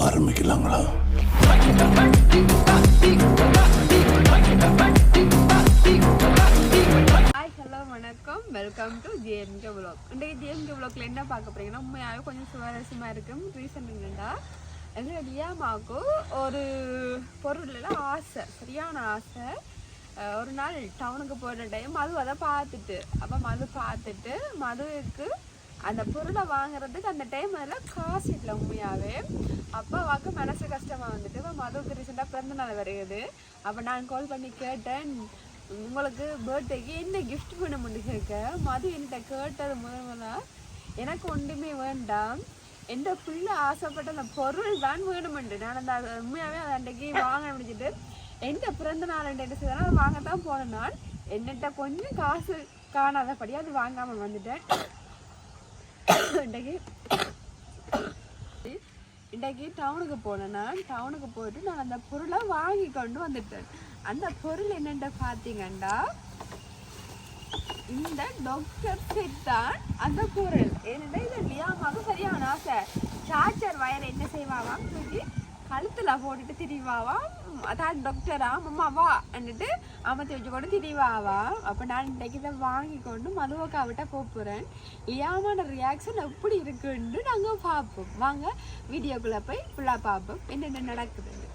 ஆரம்பிக்கலாங்களா? ஹலோ வணக்கம். Welcome to JMK vlog. இன்றைக்கு ஜேஎம்கே vlogல என்ன பார்க்க போறீங்கன்னா உண்மையாகவே கொஞ்சம் சுவாரஸ்யமாக இருக்கும். ரீசன் என்னென்னா எங்கள் ரியாமாவுக்கு ஒரு பொருளில் ஆசை. சரியான ஆசை. ஒரு நாள் டவுனுக்கு போகிற டைம் மது அதை பார்த்துட்டு. அப்போ மது பார்த்துட்டு மதுவுக்கு அந்த பொருளை வாங்குறதுக்கு அந்த டைம் அதில் காசு இல்லை உண்மையாகவே அப்போ வாக்கு மனசு கஷ்டமாக வந்துட்டு இப்போ மதுவுக்கு ரீசெண்டாக பிறந்த நாள் வருகிறது. அப்போ நான் கால் பண்ணி கேட்டேன். உங்களுக்கு பர்த்டேக்கு என்ன கிஃப்ட் பண்ண கேட்க மது என்கிட்ட கேட்டது முதல் எனக்கு ஒன்றுமே வேண்டாம். எந்த பிள்ளை ஆசைப்பட்ட அந்த பொருள் தான் வேணுமெண்டு நான் அந்த உண்மையாகவே அதை அன்றைக்கு வாங்க முடிஞ்சிட்டு எந்த பிறந்த நாள் என்ன செய்தனா அதை வாங்கத்தான் போனேன் நான் என்னட்ட கொஞ்சம் காசு காணாதபடி அது வாங்காமல் வந்துட்டேன். இன்றைக்கு இன்றைக்கு டவுனுக்கு போனேன் நான். டவுனுக்கு போயிட்டு நான் அந்த பொருளை வாங்கி கொண்டு வந்துட்டேன். அந்த பொருள் என்னென்ன பார்த்தீங்கன்னா இந்த டாக்டர் செட் தான் அந்த பொருள். ஏன்னா இது லியாமாவுக்கு சரியான ஆசை. சார்ஜர் வயர் என்ன செய்வாங்க சொல்லி கழுத்தில் போட்டுட்டு திரிவாவா அதான் டாக்டரா அம்மா வா வந்துட்டு அமர்த்தி வச்சு கூட திரிவாவா அப்போ நான் இன்றைக்கு இதை வாங்கி கொண்டு மதுவக்காவிட்ட போகிறேன் லியாமான ரியாக்ஷன் எப்படி இருக்குன்னு நாங்கள் பார்ப்போம் வாங்க வீடியோக்குள்ளே போய் ஃபுல்லாக பார்ப்போம் என்னென்ன நடக்குதுன்னு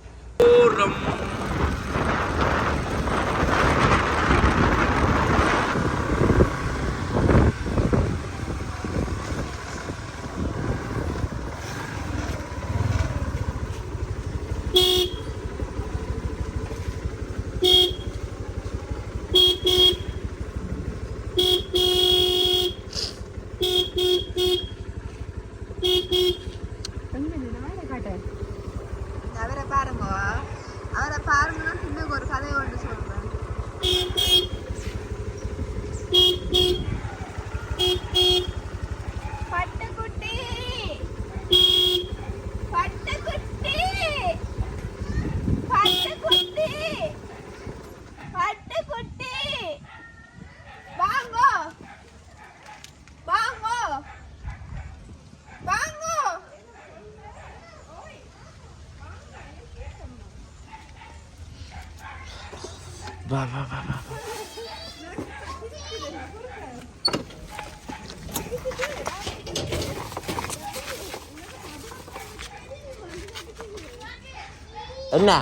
என்ன?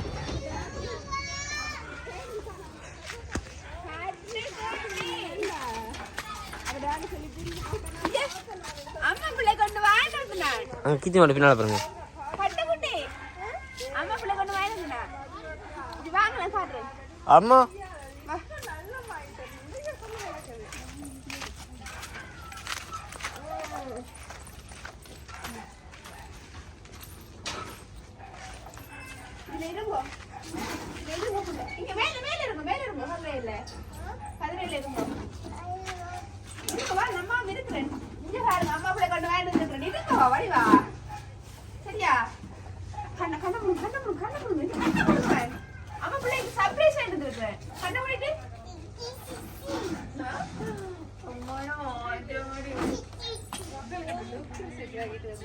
கித்தி மாட்டு பின்னால் பாருங்க. அம்மா பிள்ளை கொண்டு வாங்கிட்டு வந்தேன் இது வாங்கல சாப்பிட்றேன் அம்மா இதுல இருங்கோ இதுல இருங்கோ பிள்ளை. இங்க மேல மேல இருங்க மேல இருங்க கதிரையில கதிரையில இருங்கோ இங்க வா நம்ம இருக்கிறேன் இங்க பாருங்க அம்மா பிள்ளை கொண்டு வாங்கிட்டு வந்துருக்கேன் இருங்க வழி வா சரியா கண்ண கண்ண முடி கண்ண முடி கண்ண முடி கண்ண முடி அம்மா பிள்ளைக்கு சர்ப்ரைஸ் வாங்கிட்டு வந்துருக்கேன் கண்ண மூடிட்டு அம்மாயோ அது மாதிரி இங்க பாருங்க இங்க பாருங்க இங்க பாருங்க ஐயா ஐயா இங்க பாருங்க இங்க பாத்துட்டு எங்க பின்னால கேட்டமா பாருங்களேன் பட்டுக்குடு அங்க பாருங்க அங்க விடுங்க ஆ! நீ பாக்குற, பாருங்க. சரி, சரியா? சரி, சரி,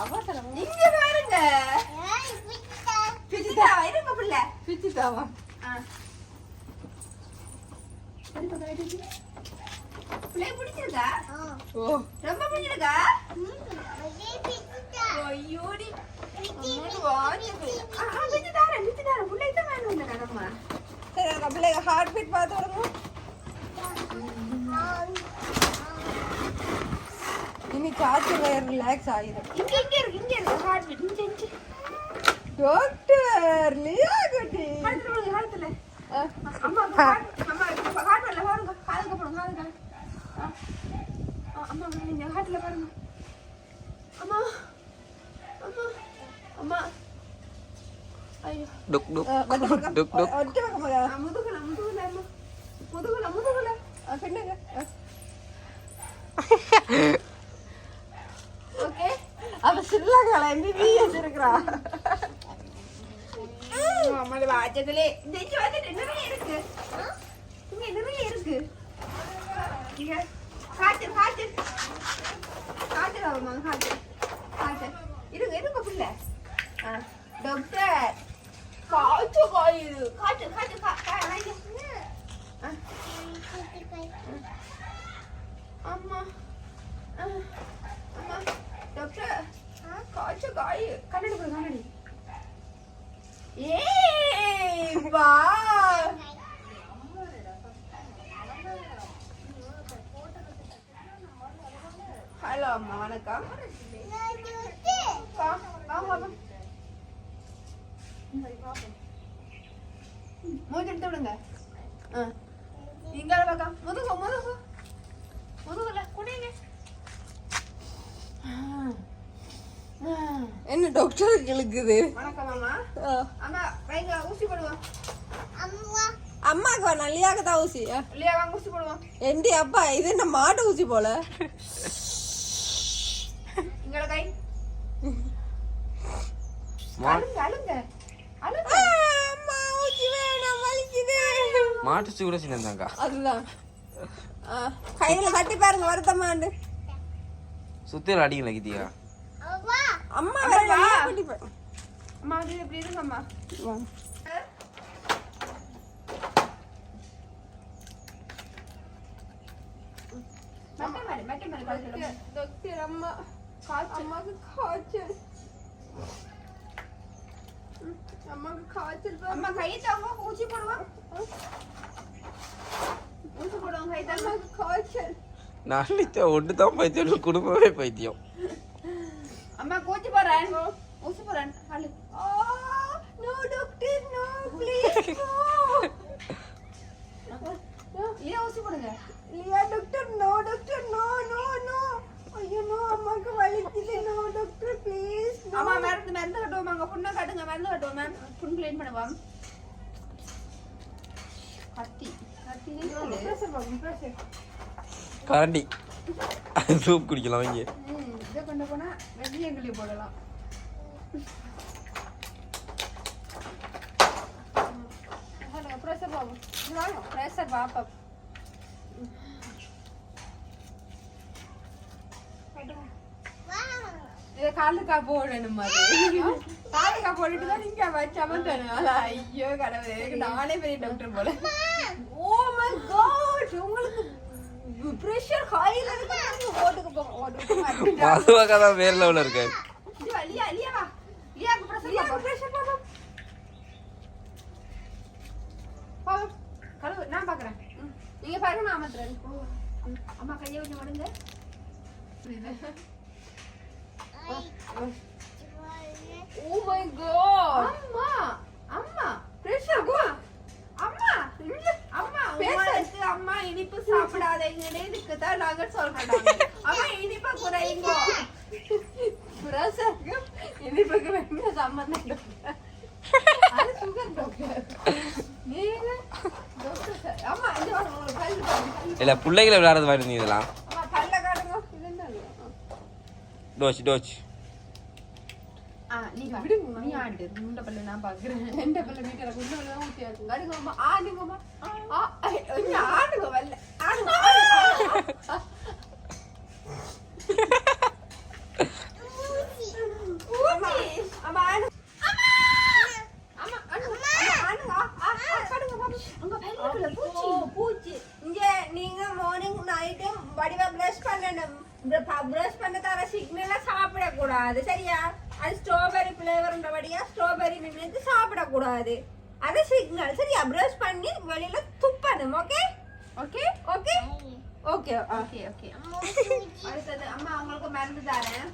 அவசரம். இங்க பாருங்க. பிச்சிட்டாவா இருங்க பிள்ளை. பிச்சிட்டாவா பிள்ளை பிடிச்சிருக்கா ஓ ரொம்ப பிடிச்சிருக்கா ஐயோடி ஹார்ட் பீட் பார்த்து விடுங்க இனி காய்ச்சல் வயிறு ரிலாக்ஸ் ஆகிடும் இங்க இங்க இருக்கு இங்க இருக்கு ஹார்ட் பீட் இங்க இங்க டாக்டர் லியா குட்டி. அம்மா ஹார்ட் அம்மா. ஹார்ட் வரல பாருங்க காலுக்கு போடுங்க காலுக்கு ஆ. ஆ, அம்மா நீங்க ஹார்ட்ல பாருங்க அம்மா அம்மா அம்மா ஐயோ டுக் டுக் அஹ், வட்ட பக்கம். டுக் டுக் ஒற்றை பக்கம் மகா. ஆ, முதுகுல முதுகுல அம்மா முதுகுல முதுகுல அஹ், பின்னுங்க. அஹ், இருக்காங்களா எம்பிபிஎஸ் இருக்கிறா அம்மாவோட வாச்சத்திலே இந்த இங்க வந்துட்டு நிறைய இருக்கு இங்க நிறைய இருக்கு இங்க காய்ச்சல் காய்ச்சல் காய்ச்சல் ஆகுமா காய்ச்சல் காய்ச்சல் இருங்க இருங்க பிள்ளை ஆ டாக்டர் காய்ச்சல் காயுது காய்ச்சல் காய்ச்சல் கா- கா- வாங்க. ஆ. அம்மா ஆ. அம்மா டாக்டர் காய்ச்சல் காய் கண்ணாடி போடு கண்ணாடி ஏய் வா ஹலோ அம்மா வணக்கம் வா, வா, வா, எடுத்து விடுங்க ஆ. இங்கால பக்கம் முதுகு முதுகு முதுகுல குடிங்க என்ன டாக்டருக்கு இழுக்குது வணக்கம் அம்மா அம்மா வைங்க ஊசி போடுவோம். அம்மாக்கு வேணாம் லியாக்கு தான் ஊசி. என்டி அப்பா இது என்ன மாட்டு ஊசி போல? மாட்டு கூட சின்னதாக்கா அதுதான். கையில கட்டி பாருங்க வருத்தமாண்டு. சுத்தியில் அடிக்கல கித்தியா அம்மா வா. அம்மா அது இப்படி இருங்க அம்மா. வா. காய்ச்சல் டாக்டர் அம்மா. அம்மாக்கு காய்ச்சல். ம், அம்மாக்கு காய்ச்சல். அம்மா கை தாங்க ஊசி போடுவோம் ஊசி போடுவோம் கை தாங்க. அம்மாக்கு காய்ச்சல். நான் ஒன்று தான் பைத்தியம் குடும்பமே பைத்தியம். அம்மா கூச்சி போறேன். ஊசி போறேன். No doctor no please no ஏன் ஊசி போடுங்க. Liya doctor no doctor no no no ஐயோ நோ அம்மாக்கு வலிக்குது நோ டாக்டர் ப்ளீஸ் அம்மா மருந்து மருந்து கட்டுவோம் அங்க புண்ணை காட்டுங்க மருந்து கட்டுவோம் மேம் புண் க்ளீன் பண்ணுவோம். கத்தி கத்தி கரண்டி. சூப் குடிக்கலாம் இங்கே. இதை கொண்டு போனா வெள்ளியங்கிளி போடலாம். ப்ரெஷர் பாப்போம் ப்ரெஷர் பாப்போம் இதை காலுக்கா போடணும் மாதிரி காலுக்கா போட்டுட்டு தான் நீங்க வச்சாம தருவாங்க ஐயோ கடவுளே. நானே பெரிய டாக்டர் போல. ஓ மை காட் உங்களுக்கு பிரஷர் ஹைல இருக்கு. மதுவாக்கா தான் வேற லெவலில் இருக்கு. இது வா, லியா லியா வா. லியாக்கு ப்ரெஷர் பாப்போம் பிரஷர் பாப்போம் பாவம். கழுவு நான் பாக்குறேன். ம். நீங்க பாருங்க நான் அமர்த்துறேன் ம். அம்மா கையை கொஞ்சம் விடுங்க ஓ மை காட் அம்மா அம்மா பிரஷர் அம்மா. அம்மா இங்க அம்மா. உங்களுக்கு அம்மா இனிப்பு சாப்பிடாதீங்கன்னு இதுக்கு தான் நாங்க சொல்றோம் அம்மா இனிப்பை குறையுங்க பிரஷர் இனிப்புக்கு என்ன சம்பந்தம் டாக்டர் அது சுகர் டாக்டர் நீங்க டாக்டர் சார் அம்மா இங்க வாங்க உங்களுக்கு பல்லு பாருங்க, பல்லு. இல்லை பிள்ளைகளை விளையாடுறது மாதிரி இருந்தது இதெல்லாம். அம்மா பல்ல காட்டுங்க இது என்ன டோச் டோச் ஆ நீ விடுங்க நீ ஆண்டு முண்டை பல்லு நான் பாக்குறேன் எந்த பல்லு வீட்டுல குண்டு பல்லு தான் ஊத்தி ஆடுங்க அடுங்க அம்மா ஆடுங்க அம்மா ஆ ஐ, இங்க ஆடுங்க வல்ல ஆடுங்க ஆடுங்க, ஆடுங்க. ஊசி. அம்மா ஆடுங்க. அம்மா, ஆடுங்க. அம்மா, ஆடுங்க. ஆ, ஆ, ஆ, ஆடுங்க, பாப்பா. உங்க பல்லுக்குள்ள பூச்சி. பூச்சி இங்க நீங்க மார்னிங் நைட்டும் வடிவா பிரஷ் பண்ணணும் பிரஷ் பண்ண தர சிக்னலா சாப்பிட கூடாது சரியா? அது ஸ்ட்ராபெரி ஃபிளேவர்ன்றபடியா ஸ்ட்ராபெரி நின்று சாப்பிட கூடாது அது சிக்னல் சரியா? பிரஷ் பண்ணி வெளியில துப்பணும் okay okay okay okay okay okay அடுத்தது அம்மா உங்களுக்கு மருந்து தரேன்.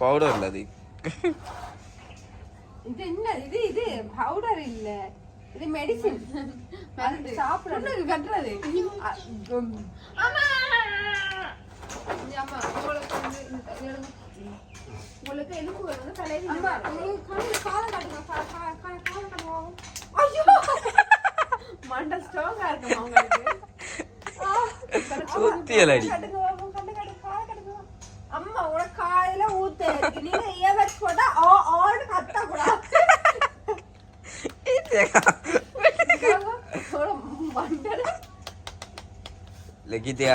பவுடர் இல்லை அது. இது என்ன? இது இது பவுடர் இல்ல. இது மெடிசின் மருந்து. சாப்பிடணும். கட்டுறது உங்களுக்கு எலும்பு வேணும் தலைவி அம்மா உங்களுக்கு காலம் காட்டுங்க கா- கா- கா- காலம் காட்டுங்க ஐயோ மண்டை ஸ்ட்ராங்கா உங்களுக்கு இருக்கு. நீங்க போட்டா ஆ, ஆன்னு. லெக்கித்தே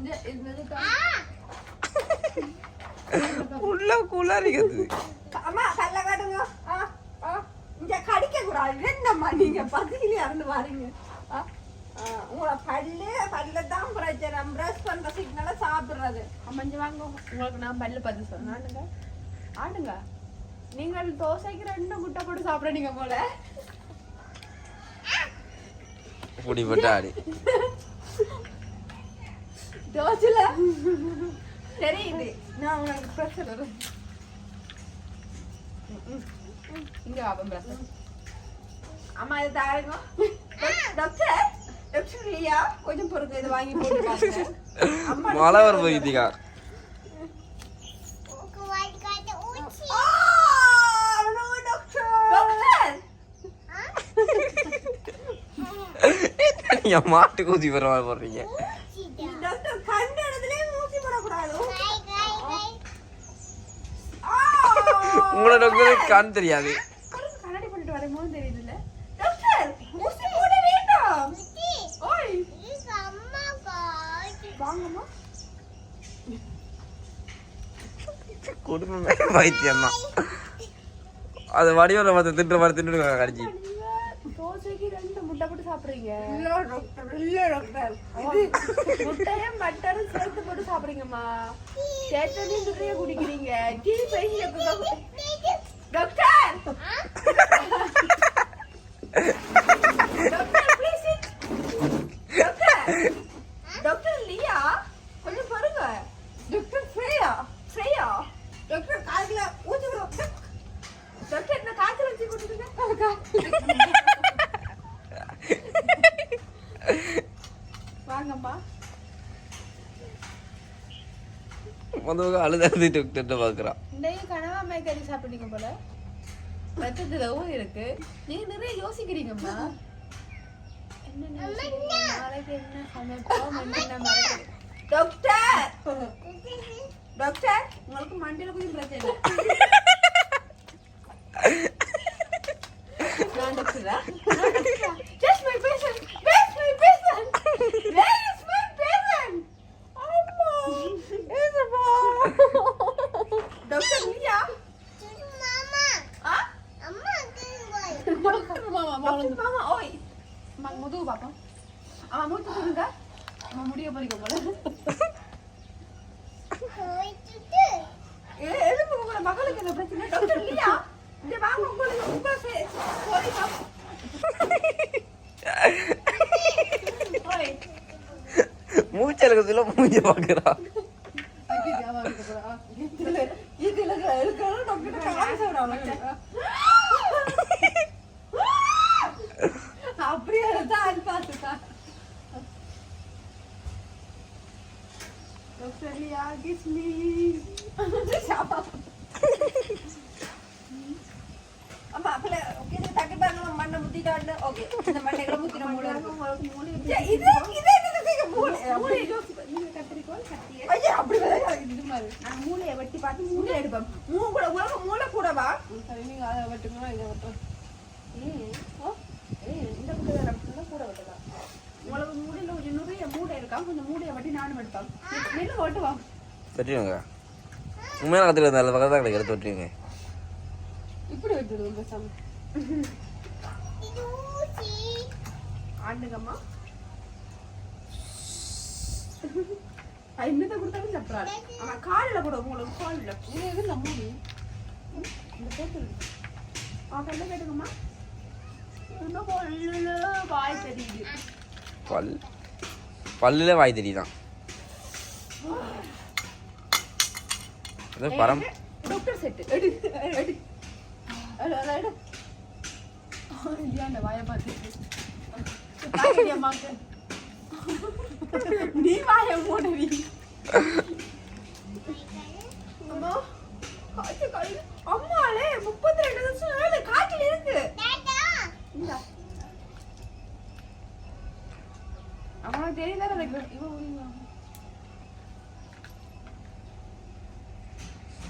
உள்ள குளாரிக்கிறது அம்மா, பல்ல காட்டுங்க. ஆ, ஆ. இங்க கடிக்கக்கூடாது. என்னம்மா நீங்க? பசியில இறந்து வாரீங்க. ஆ, ஆ, உங்களோட பல்லு பல்ல தான் பிரச்சனை. பிரஷ் பண்ற சிக்னல சாப்பிடுறது. அமைஞ்சு வாங்க. உங்களுக்கு நான் பல்லு பார்த்து சொன்னேன் ஆடுங்க. ஆடுங்க. நீங்கள் தோசைக்கு ரெண்டு முட்டை போட்டு சாப்பிடுறீங்க போல. பொடி போட்டு ஆடி. தோசைல? தெரியுது நான் உனக்கு ப்ரெஷர் இங்க வாப்பம் பிரசன் அம்மா இது தாருங்க டாக்டர் டாக்டர் இல்லையா? கொஞ்சம் பொறுங்க இது வாங்கி போட்டுருக்காங்க அம்மா மழை வர போயிட்டீங்க ஆ, no, டாக்டர் டாக்டர் என் மாட்டுக்கு ஊசி போற மாதிரி போடுறீங்க டாக்டர் கண்ட இடத்துலயே ஊசி போடக்கூடாது ஆ! உங்களோட டாக்டருக்கு கண் தெரியாது கண்ணாடி பண்ணிட்டு வரும்போது தெரியுதுல்ல டாக்டர் ஊசி போட வேண்டாம். ஓய். வாங்கம்மா. குடும்பமே பைத்தியம் தான் அது வடிவில் பார்த்து திட்டுற மாதிரி திட்டுருக்காங்க கடிச்சு. நீங்க தோசைக்கு ரெண்டு முட்டை போட்டு சாப்பிடுறீங்க. இல்ல டாக்டர் இல்ல டாக்டர். முட்டையும் பட்டரும் சேர்த்து போட்டு சாப்பிடுறீங்கம்மா. சேர்த்தனே நிறைய குடிக்கிறீங்க. Tea doctor doctor please doctor doctor Liya கொஞ்சம் பாருங்க டாக்டர் ஃப்ரேயா ஃப்ரேயா டாக்டர் காதுல ஊசி விடும் டாக்டர் இந்த காய்ச்சல் வச்சு கொடுத்துருங்க வாங்கம்மா வந்து அழுதாது டாக்டர்கிட்ட பார்க்குறான். இன்றைக்கு கனவா மேக்கறி சாப்பிட்டீங்க போல? ரத்தத்துலவும் இருக்கு. நீங்க நிறைய யோசிக்கிறீங்கம்மா. டாக்டர்! டாக்டர் உங்களுக்கு மண்டையில கொஞ்சம் பிரச்சனை நான் டாக்டரா just my patient face my patient where is my patient அம்மா ஏசப்பா டாக்டர் நீயா ஆ டாக்டர் மாமா டாக்டர் மாமா ஓய் அம்மா முதுகு பாப்போம் அம்மா மூச்சு சொல்லுங்க அம்மா முடிய போறீங்க போல. ஏ எலும்பு மகளுக்கு என்ன பிரச்சனை? டாக்டர் இல்லையா? இந்த வாங்க உங்களுக்கு உங்க சே- போய் பா- ஓய் மூச்சலுக்கு சொல்ல மூஞ்ச பார்க்குறான் இதுல டாக்டர் காசு டாக்டர் லியா கிஸ் அம்மா அப்பல ஓகே தட்டி பாருங்க மண்ணை முத்திட்டாண்டு ஓகே இந்த மண்டைகளை முத்தின மூளை இருக்கு ஏ, இது இது என்னது மூளை மூளை கத்திரிக்கோள் கத்திய ஐயா அப்படி இது மாதிரி நான் மூளையை வெட்டி பார்த்து மூளை எடுப்பேன் மூ கூட உலக மூளை கூடவா சரி நீங்க அதை வெட்டுங்க இதை வெட்டுறோம் ம் ஓ ஏய் இந்த பக்கம் அப்படின்னா கூட வெட்டலாம் உங்களுக்கு மூடையில் ஒரு நிறைய மூடை இருக்கா கொஞ்சம் மூடையை வெட்டி நானும் எடுப்பேன் நெல் ஓட்டுவா தொட்டிடுங்க உண்மையான கற்றுக்க அந்த பக்கத்தில் தான் கிடைக்கிற தொட்டிடுங்க இப்படி வெட்டுடுவோம் பேசாம ஆண்டுங்கம்மா. இன்னத்தை கொடுத்தாலும் சாப்பிட்றாரு. அவன் காலில் கூட உங்களுக்கு காலில் இது எது நம்மடி இந்த போட்டு இன்னும் கொல்லுல வாய் தெரியுது. பல் பல்லுல வாய் தெரியுதான். அது பரம். டாக்டர் செட்டு எடு எடு. எடு எடு, எடு. இல்லையா அந்த வாயை அம்மாக்கு? நீ வாயை மூடுவி அம்மா காய்ச்சி காய் அம்மாளே முப்பத்தி ரெண்டு வருஷம் ஏழு காய்ச்சல் இருக்கு. அவனுக்கு தெரியுதா இவன் அது டாக்டர் செட்ல பியூட்டி பார்லரும் நடத்துவோம் அவங்களோட எலும்பு ஒரு ஸ்ட்ராங்காக இருக்கணும் அப்போ அத கிதியா நோ கிதியா தான் அடிக்குது ஆமா அவனோட மூணு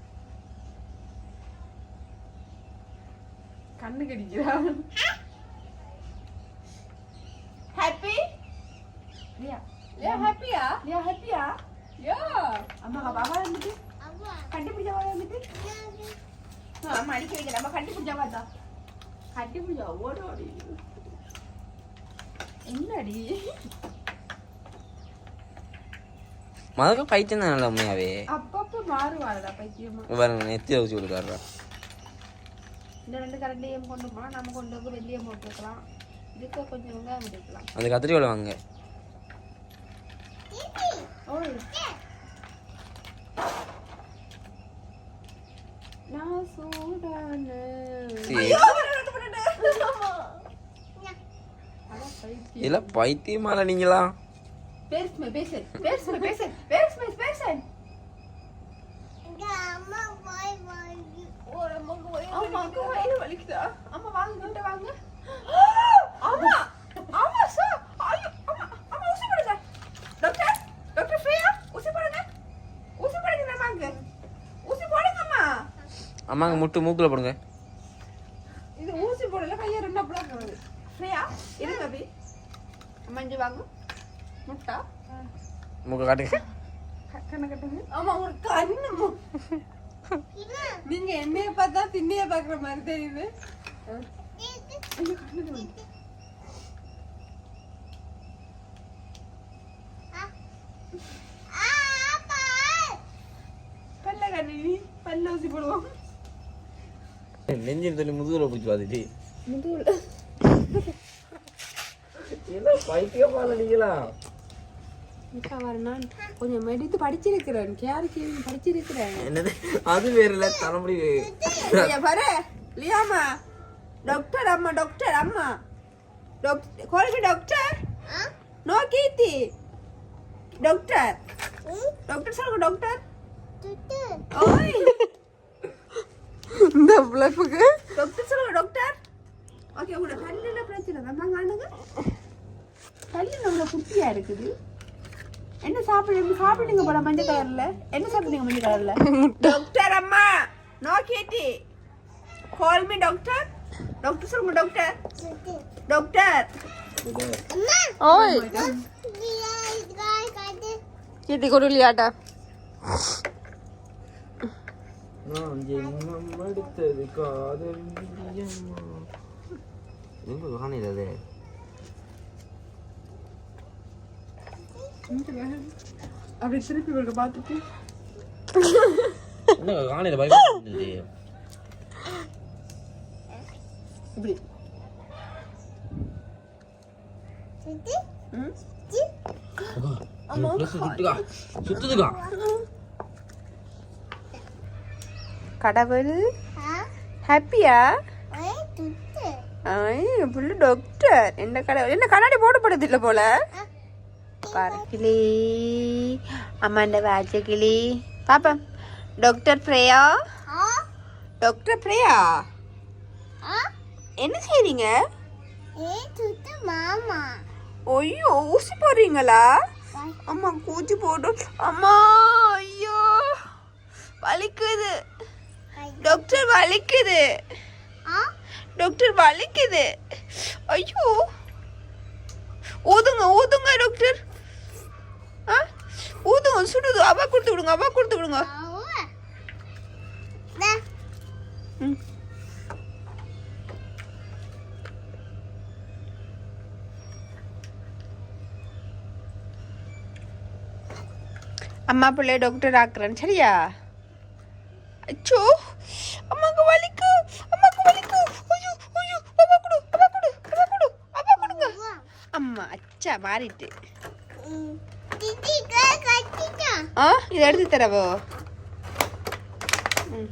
கண்ணு கடிக்கிறா ஹாப்பி லியா. லியா ஹாப்பியா லியா ஹாப்பியா யா. அம்மா பாபா வந்துட்டு? கண்டுபிடிச்சா வா வந்துட்டு? அம்மா அடிக்க வைக்கிற அம்மா கண்டுபிடிச்சா பார்த்தா கண்டுபிடிச்சா ஓட ஓடி. என்னடி? மதக்க பைத்தியம் தான் நல்ல உண்மையாவே. அப்பப்போ மாறுவாடா பைத்தியமா. பாருங்க நெத்தியில வச்சு கொடுக்காருடா இந்த ரெண்டு கரண்டையும் கொண்டு போனால் நம்ம கொண்டு வந்து வெளியே போட்டுக்கலாம். இதுக்கு கொஞ்சம் வெங்காயம் எடுக்கலாம் அந்த கத்திரிக்கோலை வாங்க? ஓய். நான் சூடான. இல்ல பைத்தியமால நீங்களா பேசுமே பேசு பேசுமே பேசு பேசுமே பேசு அம்மா அங்க வயிறு வலிக்குதா? அம்மா வாங்க கிட்ட வாங்க. சார் ஐயோ அம்மா அம்மா ஊசி போடுங்க டாக்டர் டாக்டர் ஃப்ரீயா ஊசி போடுங்க. ஊசி போடுங்க நம்மாங்க ஊசி போடுங்க அம்மா அம்மாங்க முட்டு மூக்குல போடுங்க. இது ஊசி போடல கையை ரெண்டா பிளாக் வருது ஃப்ரீயா இது கபி அம்மா இங்க வாங்க. முட்டா. மூக்க காட்டுங்க. கண்ணை கட்டுங்க. ஆமா ஒரு கண்ணு நீங்க என்னைய பார்த்தா திண்ணைய பாக்குற மாதிரி தெரியுது. பல்ல கண்ணு நீ பல்ல ஊசி போடுவோம். நெஞ்சில் சொல்லி முதுகுல பிடிச்சி பார்த்துட்டு முதுகுல. இல்ல பைத்தியமால நீங்களா? வரணும் கொஞ்சம் மெடித்து படிச்சிருக்கிறேன். கேருக்கு படிச்சிருக்கிறேன். என்னது? அது வேற இல்ல தலைமுடி பாரு லியாமா. டாக்டர் அம்மா டாக்டர் அம்மா. Doctor கோல்வி doctor no Keerthi. Doctor doctor சொல்லுங்க டாக்டர் ஓய். இந்த பிள்ளைப்புக்கு டாக்டர் சொல்லுங்க டாக்டர் ஓகே உங்களோட பல்லுல பிரச்சனை. தான் வாங்க ஆண்டுங்க பல்லு நம்ம குட்டியா இருக்குது. என்ன சாப்பிடுங்க சாப்பிடுங்க போல மஞ்சள் கலர்ல? என்ன சாப்பிடுங்க மஞ்சள் கலர்ல? டாக்டர் அம்மா no Keerthi call me doctor doctor சொல்லுங்க டாக்டர் டாக்டர் ஓய். கீர்த்தி கொடுலியாட்டா நான் ஜென்மம் எடுத்தது காதல். எங்க காணையில் அப்படி திருப்பி இவருக்கு பார்த்துட்டு. என்ன காணையில் பயமா இருந்தது இப்படி. சுத்துதுக்கா. கடவுள். ஹாப்பியா? புள்ள டாக்டர் என்ன கடவுள்? என்ன கண்ணாடி போடப்படுது இல்லை போல? பாரு. கிளி. அம்மாண்ட வாச்ச கிளி. பாப்பா டாக்டர் பிரேயா டாக்டர் பிரேயா என்ன செய்றீங்க? ஐயோ ஊசி போடுறீங்களா? அம்மா கூச்சி போடும். அம்மா ஐயோ. வலிக்குது. டாக்டர் வலிக்குது. டாக்டர் வலிக்குது. ஐயோ. ஊதுங்க ஊதுங்க டாக்டர் சுடுது. அவா கொடுத்து விடுங்க அவா கொடுத்து விடுங்க. அம்மா பிள்ளை டாக்டர் ஆக்குறேன் சரியா? அச்சோ அம்மாக்கு வலிக்கு அம்மாக்கு வலிக்கு. ஐயோ ஐயோ அப்பா கொடு அப்பா கொடு அப்பா கொடு அப்பா கொடுங்க. அம்மா அச்சா மாறிட்டு ஆ இதை எடுத்து தரவோ ம்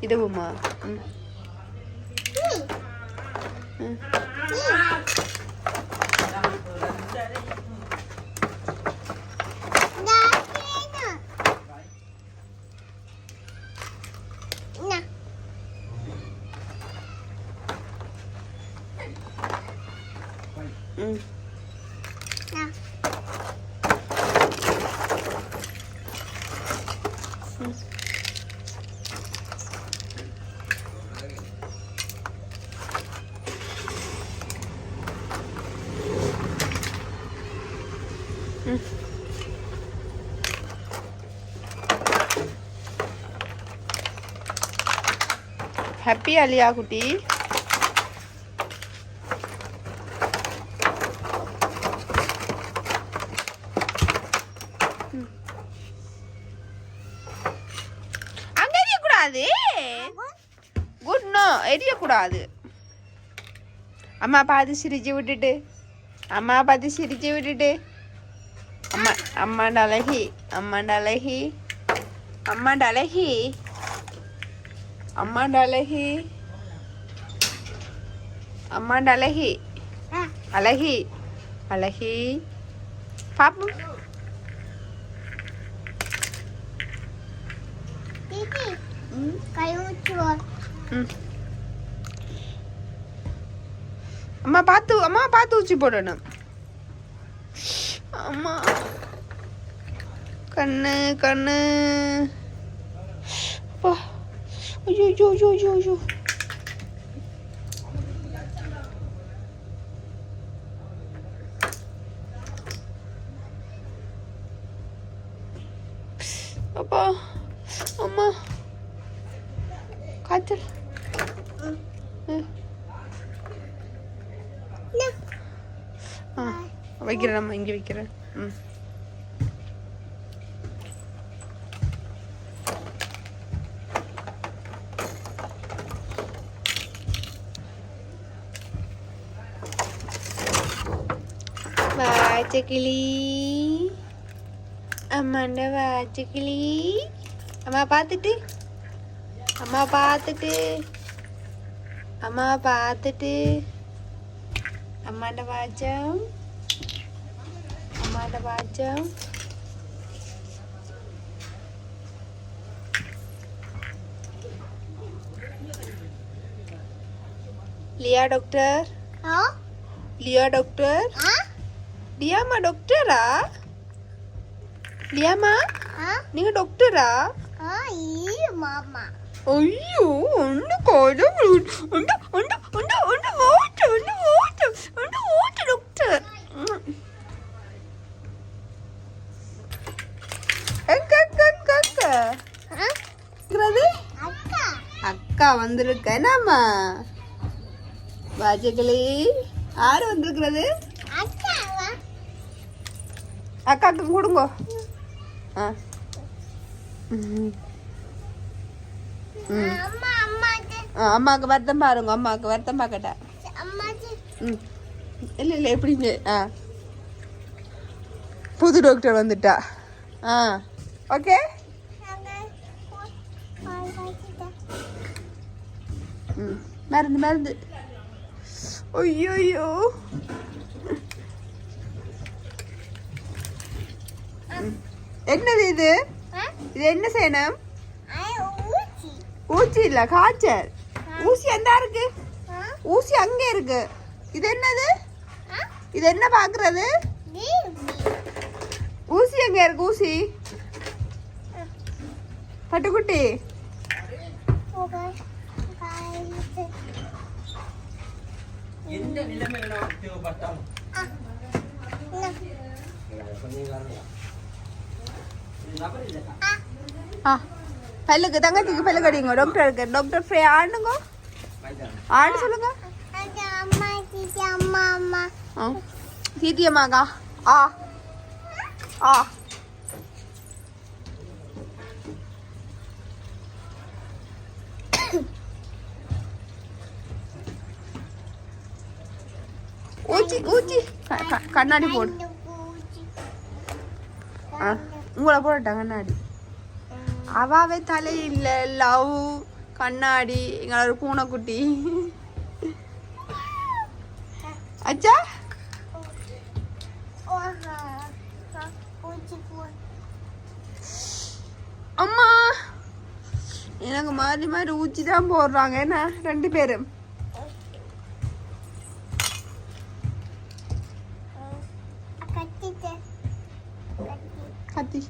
இதுவுமா ம் ம். ம் ஹாப்பி அலியா குட்டி. அங்க எரியக்கூடாது. Good no எரியக்கூடாது. அம்மா பார்த்து சிரிச்சு விட்டுட்டு. அம்மா பார்த்து சிரிச்சு விட்டுட்டு. அம்மா அம்மாண்ட அழகி அம்மாண்ட அழகி அம்மாண்ட அழகி. அம்மாண்ட அழகி அம்மாண்ட அழகி அழகி அழகி பாப்போம். அம்மா பார்த்து அம்மா பார்த்து ஊச்சி போடணும் அம்மா கண்ணு கண்ணு ஐயோ ஐயோ ஐயோ ஐயோ ஐயோ அப்பா அம்மா காய்ச்சல் ம். ஆ வைக்கிறேன் நம்ம இங்கே வைக்கிறேன் ம் வாச்சக்கிளி அம்மாண்ட வாச்சக்கிளி அம்மா பார்த்துட்டு அம்மா பார்த்துட்டு அம்மா பார்த்துட்டு அம்மாண்ட வாச்சம் அம்மாண்ட வாச்சம் லியா டாக்டர். லியா டாக்டர். லியாமா டாக்டரா லியாமா நீங்க டாக்டரா ஐயோ ஒன்று கடவுள் ஒன்று ஒன்று ஒன்று ஒன்று ஓட்டு ஒன்று ஓட்டு ஒன்று ஓட்டு டாக்டர் எங்க எங்க இருக்கிறது அக்கா வந்திருக்க என்னம்மா வாஜகளி யாரு வந்திருக்கிறது? அக்காக்கு கொடுங்க ஆ ம். ம் ஆ, அம்மாவுக்கு வருத்தம் பாருங்க அம்மாவுக்கு வருத்தம் பார்க்கட்டா ம் இல்லை இல்லை எப்படிங்க ஆ புது டாக்டர் வந்துட்டா ஆ ஓகே ம் மருந்து மருந்து ஐயோ ஐயோ ம். என்னது இது? இது என்ன செய்யணும் ஊசி. இல்ல காய்ச்சல். ஊசி எந்த இருக்கு? ஊசி அங்க இருக்கு. இது என்னது? இது என்ன பாக்குறது? ஊசி எங்க இருக்கு ஊசி? பட்டுக்குட்டி. எந்த நிலைமையில தேவைப்பட்டாலும் ஆ பல்லுக்கு தங்கச்சிக்கு பல்லு கடிங்க டாக்டர் இருக்கு டாக்டர் ஃப்ரே ஆடுங்க ஆடு சொல்லுங்க ஆ தீத்தியம்மாக்கா ஆ ஆ ஊச்சி ஊச்சி க- க- கண்ணாடி போடு ஆ உங்களை போடட்டா கண்ணாடி அவாவே தலையில்ல லவ் கண்ணாடி எங்களோட ஒரு பூனைக்குட்டி. அச்சா. அம்மா. எனக்கு மாறி மாறி ஊச்சி தான் போடுறாங்க. என்ன? ரெண்டு பேரும் கத்தி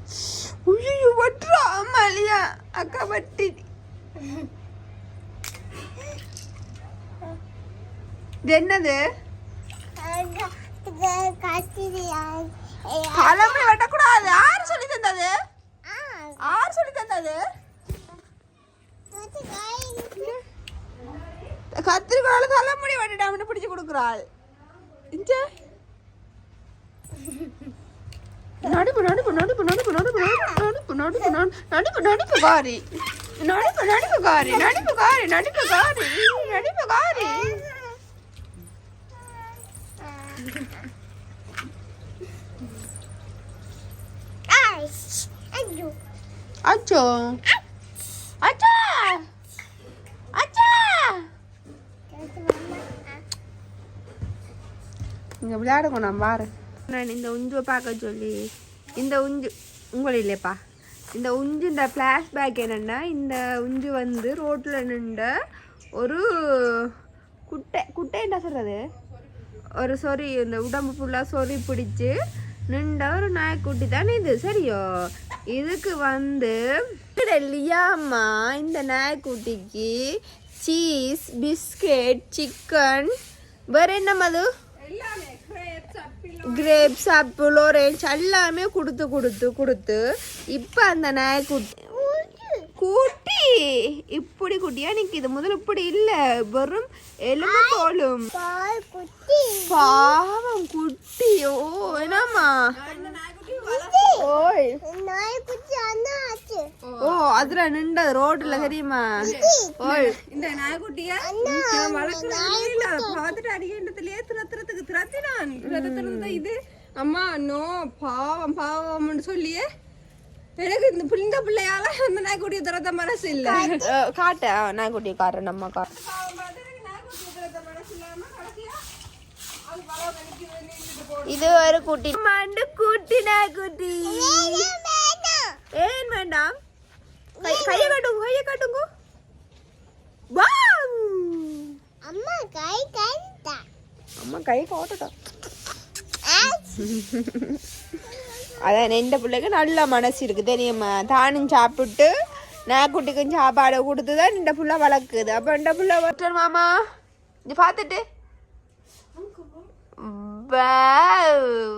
உய்யோ வட்டுறா அம்மா இல்லையா அக்கா வட்டி இது என்னது? தலைமுறை வெட்டக்கூடாது. யார் சொல்லி தந்தது. யார் சொல்லி தந்தது. கத்திரிக்கோளால தலைமுடி வெட்டிட்டாமனு பிடிச்சு கொடுக்குறாள். இஞ்ச. நடுப்பு நடுப்பு நடுப்பு நடுப்பு நடுப்பு நடுப்பு நடுப்பு நடுப்பு நடிப்பு நடிப்பு காரி. நடிப்பு நடிப்பு காரி நடிப்பு காரி நடிப்பு காரி நடிப்பு காரி. அச்சோ அச்சா அச்சா இங்க விளையாடுங்க நான் பாரு நான் இந்த உஞ்சுவை பார்க்க சொல்லி இந்த உஞ்சு உங்களை இல்லைப்பா இந்த உஞ்சு இந்த ஃப்ளாஷ்பேக் என்னென்னா இந்த உஞ்சு வந்து ரோட்டில் நின்ற ஒரு குட்டை குட்டை என்ன சொல்கிறது ஒரு சொறி இந்த உடம்பு ஃபுல்லாக சொறி பிடிச்சி நின்ற ஒரு நாய்க்குட்டி தானே இது? சரியோ. இதுக்கு வந்து இல்லையாம்மா இந்த நாய்க்குட்டிக்கு சீஸ் பிஸ்கெட் சிக்கன் வேற என்ன மது? கிரேப்ஸ் ஆப்பிள் ஆரஞ்ச் எல்லாமே கொடுத்து கொடுத்து கொடுத்து இப்போ அந்த நாய்க்குட்டி குட்டி இப்படி குட்டியா? நிக்குது முதல்ல இப்படி இல்ல. வெறும் எலும்பு தோலும் பாவம் குட்டி. ஓ என்னம்மா? ஓய். ஓ அதுல நின்றது ரோட்ல தெரியுமா? ஓய். இந்த நாய்க்குட்டிய பார்த்துட்டு அடிக்கின்றதுலயே திரத்துறதுக்கு திரத்தினான் இது அம்மா நோ பாவம் பாவம்னு சொல்லியே எனக்கு இந்த பிந்த பிள்ளையால அந்த நாய்க்குட்டி துரத்த மனசு இல்ல. காட்ட நாய்க்குட்டி காட்டு நம்ம காட்டு. இது ஒரு குட்டி. மண்டு குட்டி குட்டி ஏன் வேண்டாம்? கையை காட்டுங்க கையை காட்டுங்க. அம்மா கை கை அம்மா கை காட்டடா அதான் இந்த பிள்ளைக்கு நல்ல மனசு இருக்கு தெரியுமா தானும் சாப்பிட்டு நாய்க்குட்டிக்கும் சாப்பாடு கொடுத்து தான் இந்த புள்ள வளர்க்குது. அப்போ இந்த புள்ள வட்டர் மாமா. இது பார்த்துட்டு!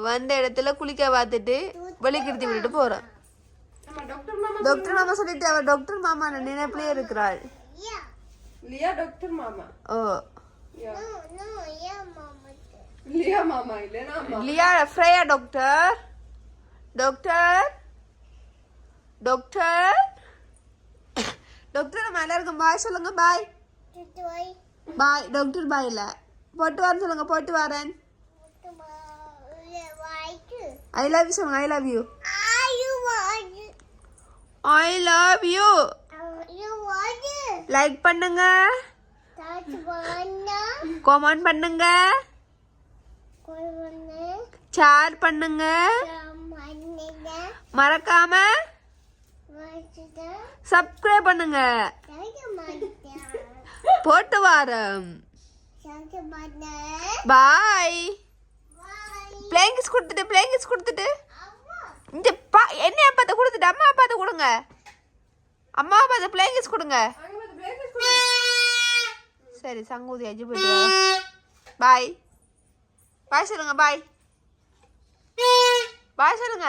வந்த இடத்துல குளிக்க பார்த்துட்டு வெளிக்கிடுத்தி விட்டுட்டு போறோம் டாக்டர் மாமா சொல்லிட்டு அவ டாக்டர் மாமா நினைப்பிலே இருக்கிறாள். லியா டாக்டர் மாமா. ஓ. லியா. மாமா. அம்மா Liya Freya doctor doctor doctor doctor நம்ம எல்லாருக்கும் பாய் சொல்லுங்க பாய் பாய் டாக்டர் பாய் இல்ல போட்டு வரேன் சொல்லுங்க போட்டு வரேன். ஐ லவ் யூ சொல்லுங்க I love you I love you like பண்ணுங்க. கமெண்ட் பண்ணுங்க. ஷேர் பண்ணுங்க. மறக்காம சப்ஸ்கிரைப் பண்ணுங்க. போட்டு வாரம். பாய் பிளேங்கிஸ் கொடுத்துட்டு பிளேங்கிஸ் கொடுத்துட்டு. இந்த பா என்ன பார்த்து கொடுத்துட்டு அம்மா பார்த்து கொடுங்க. அம்மா பார்த்து பிளேங்கிஸ் கொடுங்க. சரி சங்கூதி அஜி போயிட்டு பாய் பாய் சொல்லுங்க பாய் பாய் சொல்லுங்க.